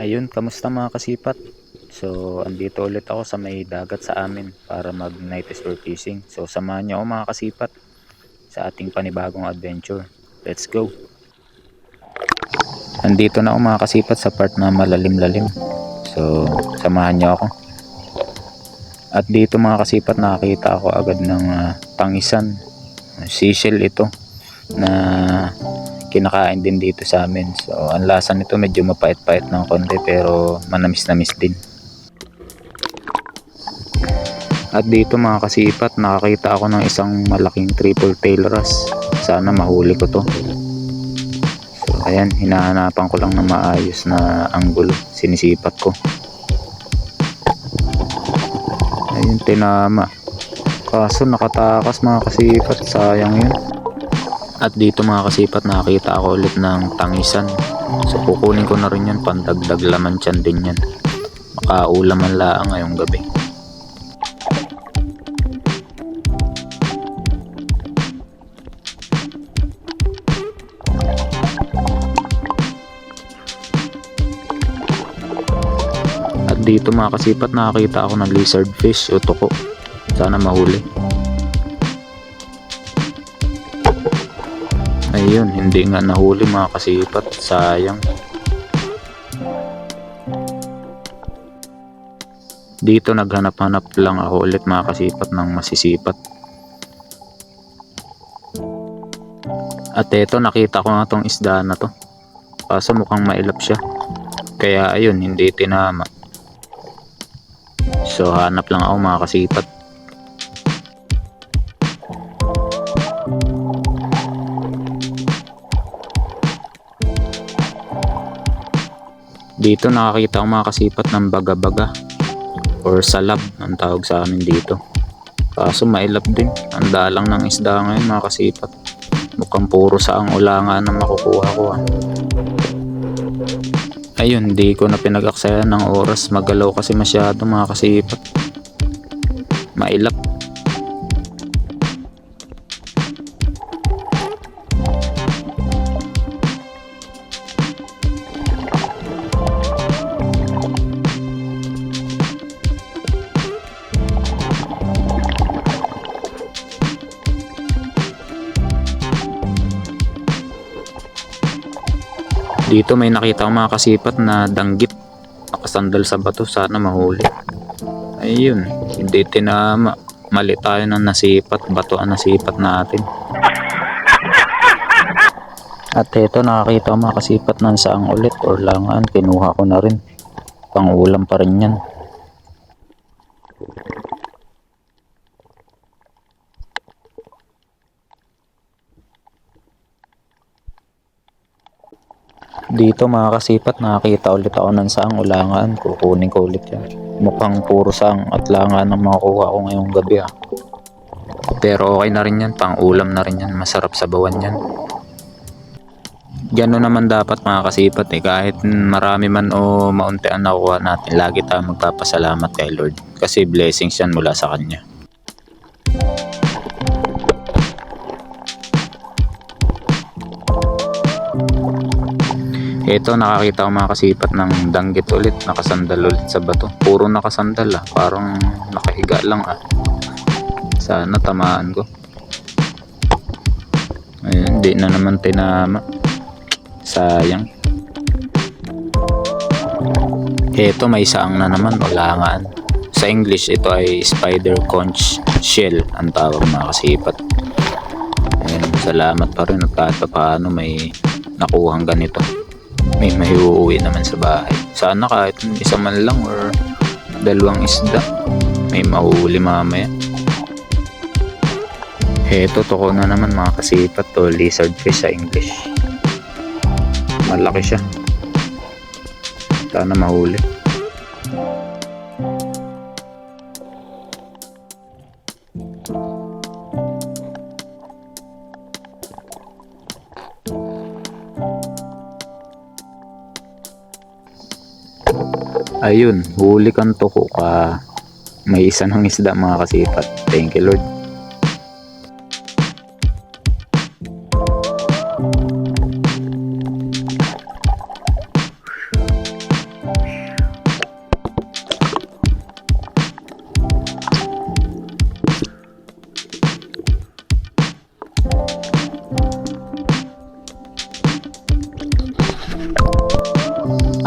Ayun, kamusta mga kasipat? So, andito ulit ako sa may dagat sa amin para mag night explore fishing. So, samahan niyo ako mga kasipat sa ating panibagong adventure. Let's go! Andito na ako mga kasipat sa part na malalim-lalim. So, samahan niyo ako. At dito mga kasipat nakakita ako agad ng ah, tangisan. Seashell ito na kinakain din dito sa amin. So, ang lasa nito medyo mapait-pait ng konti pero manamis-namis din. At dito mga kasipat, nakakita ako ng isang malaking triple tail wrasse. Sana mahuli ko to. So, ayan, hinahanapan ko lang ng maayos na anggulo. Sinisipat ko. Ayun, tinama. Kaso nakatakas mga kasipat, sayang yun. At dito mga kasipat nakakita ako ulit ng tangisan. So kukunin ko na rin yan pandagdag laman tiyan din yan. Makaulam man laang ngayong gabi. At dito mga kasipat nakakita ako ng lizard fish o toko. Sana mahuli. Ayun, hindi nga nahuli mga kasipat. Sayang. Dito naghanap-hanap lang ako ulit mga kasipat ng masisipat. At eto nakita ko nga tong isda na to. Kaso mukhang mailap siya. Kaya ayun, hindi tinama. So hanap lang ako mga kasipat. Dito nakakita ko mga kasipat ng baga-baga or salab ang tawag sa amin dito. Kaso mailap din. Ang dalang ng isda ngayon mga kasipat. Mukhang puro sa ang ulangan na makukuha ko ah. Ayun, di ko na pinag-aksayan ng oras. Magalaw kasi masyado mga kasipat. Mailap. Dito may nakita ko mga kasipat na danggit. Nakasandal sa bato. Sana mahuli. Ayun. Hindi tinama. Mali tayo ng nasipat. Bato ang nasipat natin. At ito nakakita ko mga kasipat ng saang ulit or langaan. Kinuha ko na rin. Pang ulam pa rin yan. Dito mga kasipat nakakita ulit ako ng saang ulangan. Kukunin ko ulit yan. Mukhang puro saang at langan ang makukuha ko ngayong gabi ah. Pero okay na rin yan. Pang ulam na rin yan. Masarap sa bawan yan. Gano'n naman dapat mga kasipat eh. Kahit marami man o maunti ang nakuha natin. Lagi tayo magpapasalamat kay Lord. Kasi blessings yan mula sa Kanya. Ito nakakita ko mga kasipat ng danggit ulit, nakasandal ulit sa bato. Puro nakasandal ah, parang nakahiga lang ah. Sana tamaan ko. Ayun, di na naman tinama. Sayang. Ito may saang na naman, ulangan. Sa English, ito ay spider conch shell ang tawag mga kasipat. Ayun, salamat pa rin at kahit pa paano may nakuhang ganito may may uuwi naman sa bahay. Sana kahit isa man lang or dalawang isda may mahuhuli mamaya. Heto, toko na naman mga kasipat to lizard fish sa English. Malaki siya. Sana mahuli. Ayun, huli kang toko ka. May isa ng isda mga kasipat. Thank you Lord.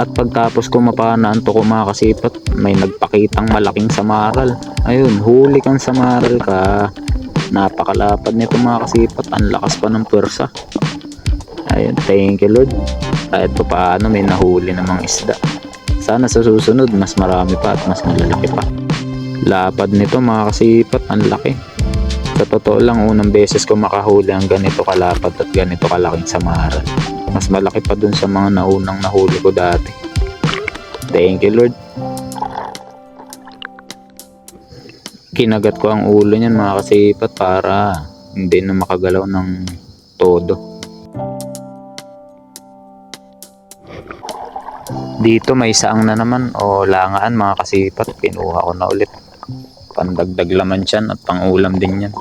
At pagtapos ko mapanaan to ko mga kasipat, may nagpakitang malaking samaral. Ayun, huli kang samaral ka. Napakalapad nito mga kasipat, ang lakas pa ng pwersa. Ayun, thank you Lord. Kahit pa paano may nahuli namang isda. Sana sa susunod, mas marami pa at mas malalaki pa. Lapad nito mga kasipat, ang laki. Sa totoo lang, unang beses ko makahuli ang ganito kalapad at ganito kalaking samaral. Mas malaki pa dun sa mga naunang nahuli ko dati. Thank you Lord. Kinagat ko ang ulo niyan mga kasipat para hindi na makagalaw ng todo. Dito may saang na naman o langaan mga kasipat. Kinuha ko na ulit. Pandagdag laman siyan at pangulam din yan.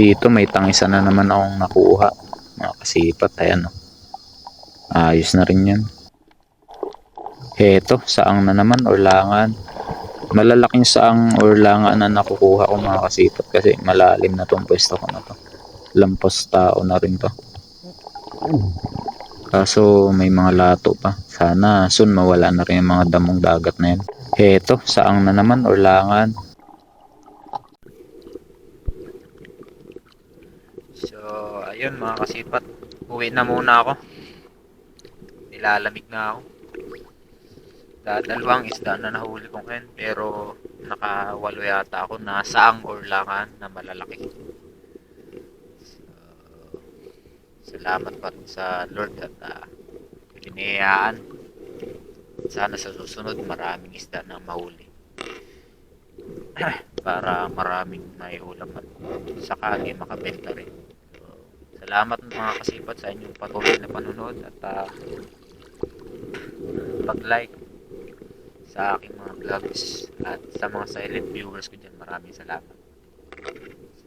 Dito may tangisa na naman akong nakuha. Mga kasipat, ayan o. Ayos na rin yan. Heto, saang na naman, orlangan. Malalaking saang orlangan na nakukuha ko mga kasipat kasi malalim na tong pwesto ko na to. Lampas tao na rin to. Kaso may mga lato pa. Sana soon mawala na rin yung mga damong dagat na yan. Heto, saang na naman, orlangan. So, ayun mga kasipat. Uwi na muna ako. Nilalamig na ako. Dadalawang isda na nahuli ko ngayon. Pero nakawalo yata ako na saang orlangan na malalaki. So, salamat pa rin sa Lord at uh, pinayaan. Sana sa susunod maraming isda na mahuli. para maraming may ulam at sakali makabenta rin. Salamat mga kasipat sa inyong patuloy na panonood at ah, pag-like sa aking mga vlogs at sa mga silent viewers ko dyan. Maraming salamat. So,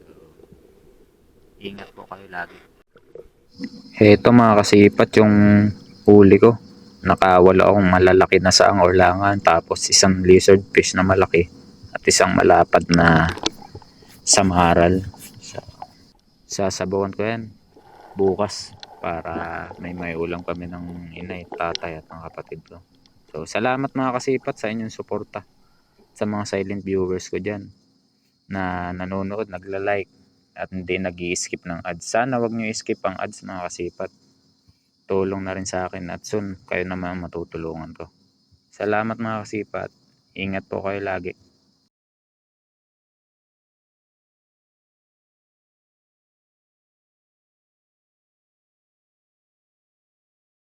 ingat po kayo lagi. Heto mga kasipat yung huli ko. Nakawala akong malalaki na saang orlangan tapos isang lizard fish na malaki at isang malapad na samaral. So, sasabawan ko yan bukas para may may ulam kami ng inay, tatay at ng kapatid ko. So, salamat mga kasipat sa inyong suporta sa mga silent viewers ko dyan na nanonood, nagla-like at hindi nag skip ng ads. Sana wag nyo i-skip ang ads mga kasipat. Tulong na rin sa akin at soon kayo naman matutulungan ko. Salamat mga kasipat. Ingat po kayo lagi.